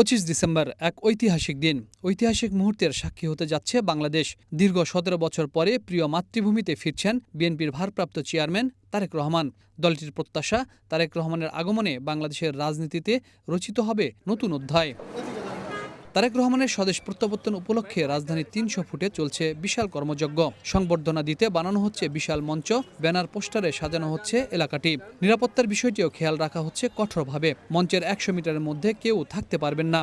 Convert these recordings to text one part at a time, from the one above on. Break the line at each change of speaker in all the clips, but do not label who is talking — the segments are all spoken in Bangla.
পঁচিশ ডিসেম্বর এক ঐতিহাসিক দিন। ঐতিহাসিক মুহূর্তের সাক্ষী হতে যাচ্ছে বাংলাদেশ। দীর্ঘ সতেরো বছর পরে প্রিয় মাতৃভূমিতে ফিরছেন বিএনপির ভারপ্রাপ্ত চেয়ারম্যান তারেক রহমান। দলটির প্রত্যাশা, তারেক রহমানের আগমনে বাংলাদেশের রাজনীতিতে রচিত হবে নতুন অধ্যায়। তারেক রহমানের স্বদেশ প্রত্যাবর্তন উপলক্ষে রাজধানীর তিনশো ফুটে চলছে বিশাল কর্মযজ্ঞ। সংবর্ধনা দিতে বানানো হচ্ছে বিশাল মঞ্চ, ব্যানার, পোস্টারে সাজানো হচ্ছে এলাকাটি। নিরাপত্তার বিষয়টিও খেয়াল রাখা হচ্ছে কঠোরভাবে। মঞ্চের একশো মিটারের মধ্যে কেউ থাকতে পারবেন না।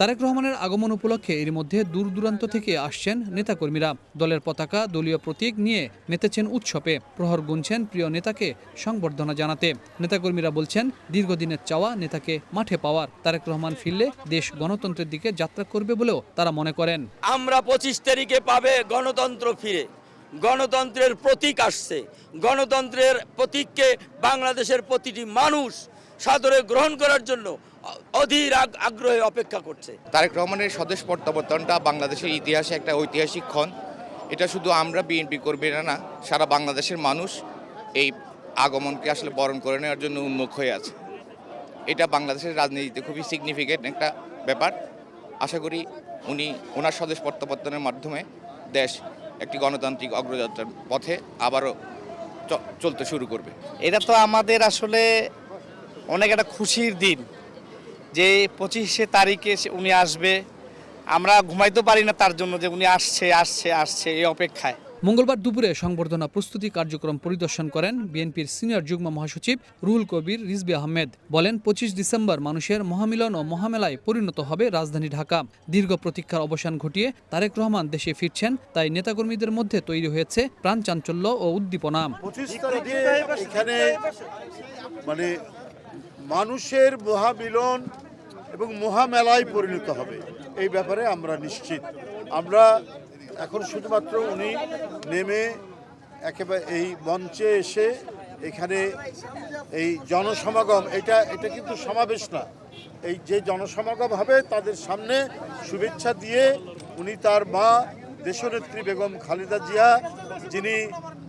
তারেক রহমানের আগমন উপলক্ষে এর মধ্যে দূর দূরান্ত থেকে আসছেন নেতাকর্মীরা। দলের পতাকা, দলীয় প্রতীক নিয়ে মেতেছেন উৎসবে। প্রহর গুনছেন প্রিয় নেতাকে সংবর্ধনা জানাতে। নেতাকর্মীরা বলছেন, দীর্ঘদিনের চাওয়া নেতাকে মাঠে পাওয়ার। তারেক রহমান ফিরলে দেশ গণতন্ত্রের দিকে যাত্রা করবে বলেও তারা মনে করেন।
আমরা পঁচিশ তারিখে পাবে গণতন্ত্র ফিরে। গণতন্ত্রের প্রতীক আসছে। গণতন্ত্রের প্রতীককে বাংলাদেশের প্রতিটি মানুষ সাদরে গ্রহণ করার জন্য অধীর আগ- আগ্রহে অপেক্ষা করছে।
তারেক রহমানের স্বদেশ প্রত্যাবর্তনটা বাংলাদেশের ইতিহাসে একটা ঐতিহাসিক ক্ষণ। এটা শুধু আমরা বিএনপি করবে না না সারা বাংলাদেশের মানুষ এই আগমনকে আসলে বরণ করে নেওয়ার জন্য উন্মুখ হয়ে আছে। এটা বাংলাদেশের রাজনীতিতে খুবই সিগনিফিকেন্ট একটা ব্যাপার। আশা করি উনি ওনার স্বদেশ প্রত্যাবর্তনের মাধ্যমে দেশ একটি গণতান্ত্রিক অগ্রযাত্রার পথে আবারও চ- চলতে শুরু করবে।
এটা তো আমাদের আসলে অনেক একটা খুশির দিন। যে পঁচিশে তারিখে উনি আসবে আমরা ঘুমাইতে পারি না তার জন্য যে উনি আসছে আসছে আসছে এই অপেক্ষায়।
মঙ্গলবার দুপুরে সংবর্ধনা প্রস্তুতি কার্যক্রম পরিদর্শন করেন বিএনপির সিনিয়র যুগ্ম মহাসচিব রুহুল কবির রিজবি আহমেদ। বলেন পঁচিশ ডিসেম্বর মানুষের মহামিলন ও মহামেলায় পরিণত হবে রাজধানী ঢাকা। দীর্ঘ প্রতীক্ষার অবসান ঘটিয়ে তারেক রহমান দেশে ফিরছেন তাই নেতাকর্মীদের মধ্যে তৈরি হয়েছে প্রাণ চাঞ্চল্য ও উদ্দীপনা।
এখানে মানে মানুষের মহামিলন এবং মহামেলায় পরিণত হবে। এই ব্যাপারে আমরা নিশ্চিত। আমরা এখন শুধুমাত্র উনি নেমে একেবারে এই মঞ্চে এসে এখানে এই জনসমাগম, এটা এটা কিন্তু সমাবেশ না। এই যে জনসমাগম হবে তাদের সামনে শুভেচ্ছা দিয়ে উনি তার মা দেশনেত্রী বেগম খালেদা জিয়া, যিনি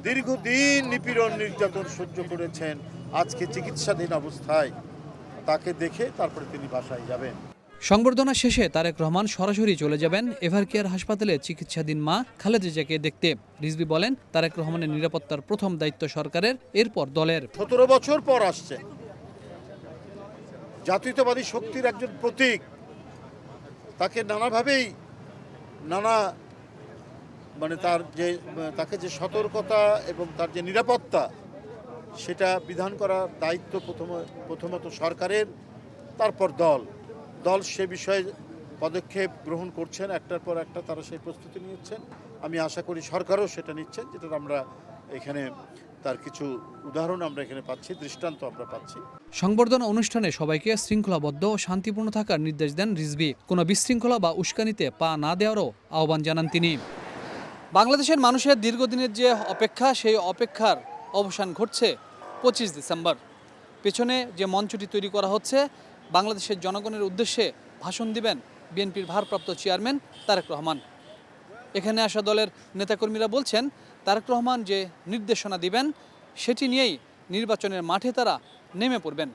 দীর্ঘদিন নিপীড়ন নির্যাতন সহ্য করেছেন, আজকে চিকিৎসাধীন অবস্থায় তাকে দেখে তারপরে তিনি বাসায় যাবেন।
সংবর্ধনা শেষে তারেক রহমান সরাসরি চলে যাবেন এভারকেয়ার হাসপাতালে চিকিৎসাধীন মা খালেদা জিয়াকে দেখতে। রিজবি বলেন তারেক রহমানের নিরাপত্তার প্রথম দায়িত্ব সরকারের এরপর দলের।
সতেরো বছর পর আসছে। জাতীয়তাবাদী শক্তির একজন প্রতীক। তাকে নানাভাবেই নানা মানে তার যে তাকে যে সতর্কতা এবং তার যে নিরাপত্তা সেটা বিধান করার দায়িত্ব প্রথম প্রথমত সরকারের, তারপর দল। দল সে বিষয়ে পদক্ষেপ গ্রহণ করছেন, একটার পর একটা তারা সেই প্রস্তুতি নিচ্ছেন। আমি আশা করি সরকারও সেটা নিচ্ছেন যেটা আমরা এখানে তার কিছু উদাহরণ আমরা এখানে পাচ্ছি, দৃষ্টান্ত আমরা পাচ্ছি।
সংবর্ধনা অনুষ্ঠানে সবাইকে শৃঙ্খলাবদ্ধ ও শান্তিপূর্ণ থাকার নির্দেশ দেন রিজভি। কোনো বিশৃঙ্খলা বা উস্কানিতে পা না দেওয়ারও আহ্বান জানান তিনি। বাংলাদেশের মানুষের দীর্ঘদিনের যে অপেক্ষা, সেই অপেক্ষার অবসান ঘটছে পঁচিশ ডিসেম্বর। পেছনে যে মঞ্চটি তৈরি করা হচ্ছে, বাংলাদেশের জনগণের উদ্দেশ্যে ভাষণ দিবেন বিএনপির ভারপ্রাপ্ত চেয়ারম্যান তারেক রহমান। এখানে আসা দলের নেতাকর্মীরা বলছেন, তারেক রহমান যে নির্দেশনা দিবেন, সেটি নিয়েই নির্বাচনের মাঠে তারা নেমে পড়বেন।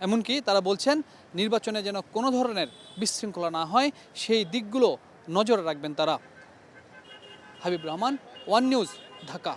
এমনকি তারা বলছেন, নির্বাচনে যেন কোনো ধরনের বিশৃঙ্খলা না হয়, সেই দিকগুলো নজরে রাখবেন তারা। Habib Rahman, one news, Dhaka.